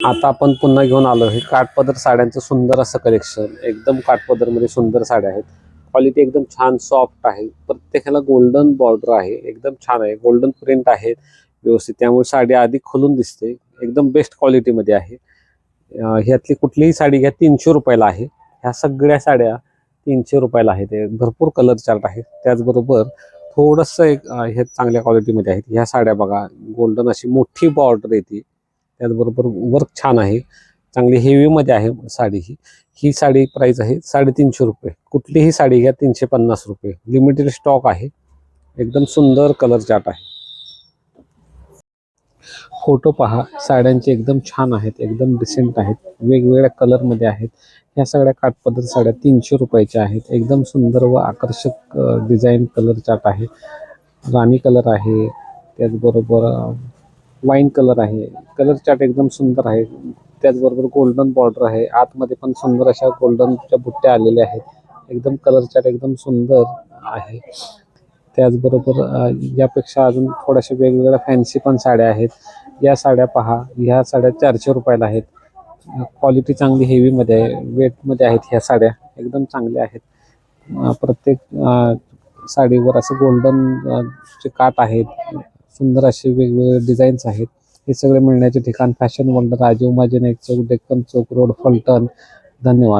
आता आपण पुन्हा घेऊन आलो. हे काठपदर साड्यांचं सुंदर असं कलेक्शन एकदम काठपदरमध्ये सुंदर साड्या आहेत. क्वालिटी एकदम छान सॉफ्ट आहे. प्रत्येकाला गोल्डन बॉर्डर आहे. एकदम छान आहे. गोल्डन प्रिंट आहे. व्यवस्थित. त्यामुळे साडी अधिक खुलून दिसते. एकदम बेस्ट क्वालिटीमध्ये आहे. ह्यातली कुठलीही साडी घ्या तीनशे रुपयाला आहे. ह्या सगळ्या साड्या तीनशे रुपयाला आहेत. भरपूर कलर चार्ट आहेत. त्याचबरोबर थोडंसं एक हे चांगल्या क्वालिटीमध्ये आहेत. ह्या साड्या बघा. गोल्डन अशी मोठी बॉर्डर येते. त्याचबरोबर वर्क छान आहे. चांगली हेवीमध्ये आहे साडी ही. ही साडी प्राईस आहे साडेतीनशे रुपये. कुठलीही साडी घ्या तीनशे पन्नास रुपये. लिमिटेड स्टॉक आहे. एकदम सुंदर कलर चाट आहे. फोटो पहा. साड्यांचे एकदम छान आहेत. एकदम डिसेंट आहेत. वेगवेगळ्या कलरमध्ये आहेत. ह्या सगळ्या काठपदर साड्या तीनशे रुपयाच्या आहेत. एकदम सुंदर व आकर्षक डिझाईन कलर चाट आहे. राणी कलर आहे. त्याचबरोबर वाईन कलर आहे. कलर चार्ट एकदम सुंदर आहे. त्याचबरोबर गोल्डन बॉर्डर आहे. आतमध्ये पण सुंदर अशा गोल्डनच्या बुट्ट्या आलेल्या आहेत. एकदम कलर चार्ट एकदम सुंदर आहे. त्याचबरोबर यापेक्षा अजून थोड्याशा वेगवेगळ्या फॅन्सी पण साड्या आहेत. या साड्या पहा. ह्या साड्या चारशे रुपयाला आहेत. क्वालिटी चांगली हेवीमध्ये आहे. वेटमध्ये आहेत ह्या साड्या. एकदम चांगल्या आहेत. प्रत्येक साडीवर असं गोल्डन चे काट आहेत. सुंदर असे वेगवेगळे डिझाईन्स आहेत. हे सगळे मिळण्याचे ठिकाण फॅशन वर्ल्ड राजीव माजी नाईक चौक डेक्कन चौक रोड फलटण. धन्यवाद.